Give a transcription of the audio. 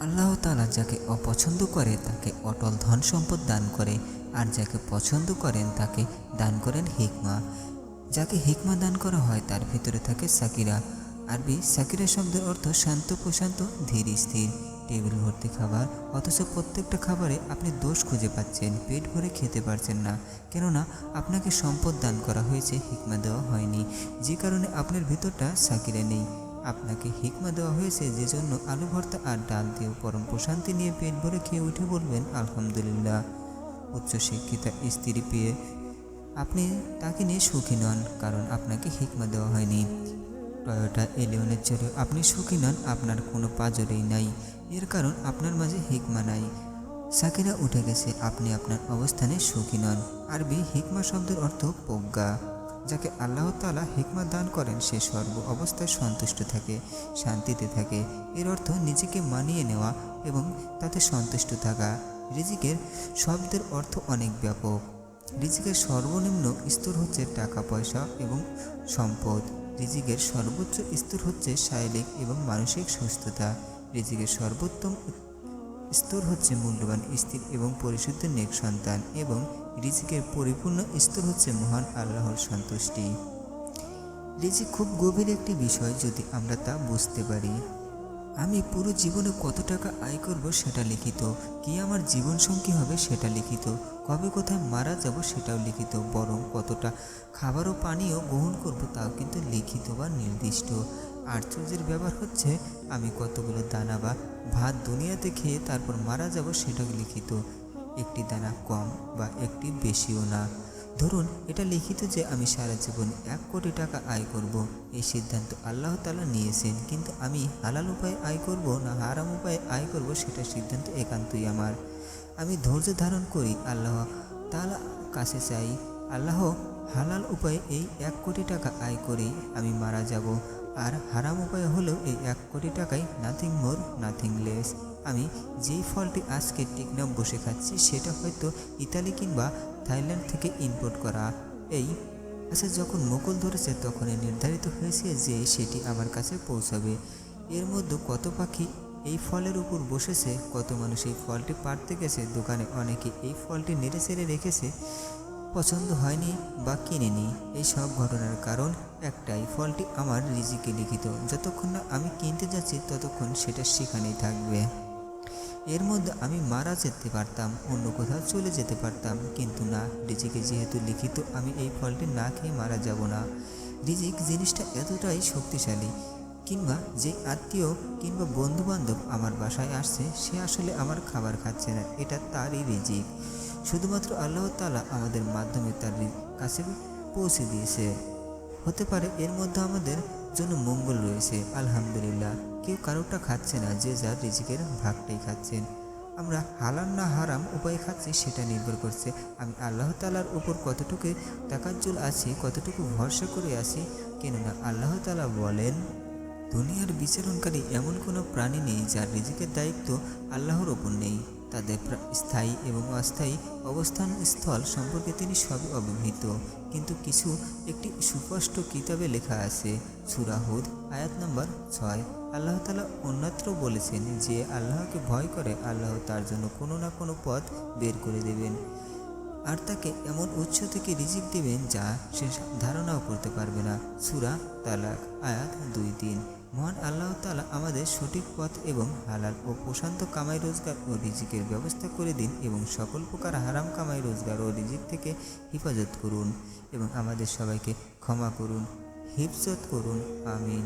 আল্লাহ তাআলা যাকে অপছন্দ করে তাকে অটল ধন সম্পদ দান করে, আর যাকে পছন্দ করেন তাকে দান করেন হিকমা। যাকে হিকমা দান করা হয় তার ভিতরে থাকে সাকিরা। আরবি সাকিরা শব্দের অর্থ শান্ত, প্রশান্ত, ধীর, স্থির। টেবিল ভর্তি খাবার, অথচ প্রত্যেকটা খাবারে আপনি দোষ খুঁজে পাচ্ছেন, পেট ভরে খেতে পারছেন না। কেননা আপনাকে সম্পদ দান করা হয়েছে, হিকমা দেওয়া হয়নি। যে কারণে আপনার ভিতরটা সাকিরা নেই। আপনাকে হিকমা দেওয়া হয়েছে যে জন্য আলু ভর্তা আর ডাল দিয়ে পরম প্রশান্তি নিয়ে পেট ভরে খেয়ে উঠে বলবেন, আলহামদুলিল্লাহ। উচ্চশিক্ষিতা স্ত্রী পেয়ে আপনি তাকে নিয়ে সুখী নন, কারণ আপনাকে হিকমা দেওয়া হয়নি। টয়োটা এলিয়নের চড়ে আপনি সুখী নন, আপনার কোনো পাজরেই নাই। এর কারণ আপনার মাঝে হিকমা নাই। সাকিরা উঠে গেছে, আপনি আপনার অবস্থানে সুখী নন। আরবি, হিকমা শব্দের অর্থ প্রজ্ঞা। যাকে আল্লাহ তালা হিকমা দান করেন, সে সর্ব অবস্থায় সন্তুষ্ট থাকে, শান্তিতে থাকে। এর অর্থ নিজেকে মানিয়ে নেওয়া এবং তাতে সন্তুষ্ট থাকা। রিজিকের শব্দের অর্থ অনেক ব্যাপক। রিজিকের সর্বনিম্ন স্তর হচ্ছে টাকা, পয়সা এবং সম্পদ। রিজিকের সর্বোচ্চ স্তর হচ্ছে শারীরিক এবং মানসিক সুস্থতা। রিজিকের সর্বোত্তম স্তর হচ্ছে মূল্যবান, স্থির এবং পরিশুদ্ধ নেক সন্তান এবং রিজিকের পরিপূর্ণ স্তর হচ্ছে মহান আল্লাহর সন্তুষ্টি। রিজিক খুব গভীর একটি বিষয় যদি আমরা তা বুঝতে পারি। আমি পুরো জীবনে কত টাকা আয় করব সেটা লিখিত, কি আমার জীবন সঙ্গী হবে সেটা লিখিত, কবে কোথায় মারা যাব সেটাও লিখিত, বরং কতটা খাবার ও পানীয় গ্রহণ করব তাও কিন্তু লিখিত বা নির্দিষ্ট। আশ্চর্যের ব্যাপার হচ্ছে, আমি কতগুলো দানা বা ভাত দুনিয়াতে খেয়ে তারপর মারা যাব সেটাও লিখিত। একটি দানা কম বা একটি বেশিও না। ধরুন, এটা লিখিত যে আমি সারা জীবন এক কোটি টাকা আয় করব। এই সিদ্ধান্ত আল্লাহ তালা নিয়েছেন, কিন্তু আমি হালাল উপায়ে আয় করব না হারাম উপায়ে আয় করব সেটা সিদ্ধান্ত একান্তই আমার। আমি ধৈর্য ধারণ করি, আল্লাহ তালা কাছে চাই, আল্লাহ হালাল উপায়ে এই এক কোটি টাকা আয় করেই আমি মারা যাব। আর হারাম উপায় হলেও এই এক কোটি টাকায় নাথিং মোর নাথিং লেস আমি যেই ফলটি আজকে টেকনাফ বসে খাচ্ছি, সেটা হয়তো ইতালি কিংবা থাইল্যান্ড থেকে ইম্পোর্ট করা। এই আচ্ছা যখন মুকুল ধরেছে, তখনই নির্ধারিত হয়েছে যে সেটি আমার কাছে পৌঁছাবে। এর মধ্যে কত পাখি এই ফলের উপর বসেছে, কত মানুষ এই ফলটি পাড়তে গেছে, দোকানে অনেকে এই ফলটি নেড়ে চেড়ে রেখেছে পছন্দ হয়নি বা কিনেনি। এই সব ঘটনার কারণ একটাই, ফলটি আমার রিজিকে লিখিত। যতক্ষণ না আমি কিনতে যাচ্ছি, ততক্ষণ সেটা সেখানেই থাকবে। এর মধ্যে আমি মারা যেতে পারতাম, অন্য কোথাও চলে যেতে পারতাম, কিন্তু না, রিজিকে যেহেতু লিখিত, আমি এই ফলটি না খেয়ে মারা যাব না। রিজিক জিনিসটা এতটাই শক্তিশালী, কিংবা যে আত্মীয় কিংবা বন্ধু বান্ধব আমার বাসায় আসছে, সে আসলে আমার খাবার খাচ্ছে না, এটা তারই রিজিক। শুধুমাত্র আল্লাহ তালা আমাদের মাধ্যমে তার কাছে পৌঁছে দিয়েছে। হতে পারে এর মধ্যে আমাদের জন্য মঙ্গল রয়েছে। আলহামদুলিল্লাহ, কেউ কারোটা খাচ্ছে না, যে যার রিজিকের ভাগটাই খাচ্ছেন আমরা হালাল না হারাম উপায়ে খাচ্ছি সেটা নির্ভর করছে। আমি আল্লাহ তালার উপর কতটুকু তাকাজ্জুল আছি, কতটুকু ভরসা করে আছি, কেননা আল্লাহ তালা বলেন, দুনিয়ার বিচরণকারী এমন কোনো প্রাণী নেই যার রিজিকের দায়িত্ব আল্লাহর ওপর নেই। তাদের স্থায়ী এবং অস্থায়ী অবস্থান স্থল সম্পর্কে তিনি সবই অবহিত। কিন্তু কিছু একটি সুস্পষ্ট কিতাবে লেখা আছে সুরাহুদ আয়াত নম্বর ছয়। আল্লাহ তালা অন্যত্র বলেছেন যে, আল্লাহকে ভয় করে আল্লাহ তার জন্য কোনো না কোনো পথ বের করে দেবেন। আর তাকে এমন উৎস থেকে রিজিক দেবেন যা সে ধারণাও করতে পারবে না। সুরা তালাক, আয়াত দুই তিন। আল্লাহ তালা আমাদের সঠিক পথ এবং হালাল ও প্রশান্ত কামাই রোজগার ও রিজিকের ব্যবস্থা করে দিন এবং সকল প্রকার হারাম কামাই রোজগার ও রিজিক থেকে হেফাজত করুন এবং আমাদের সবাইকে ক্ষমা করুন, হিফজত করুন, আমিন।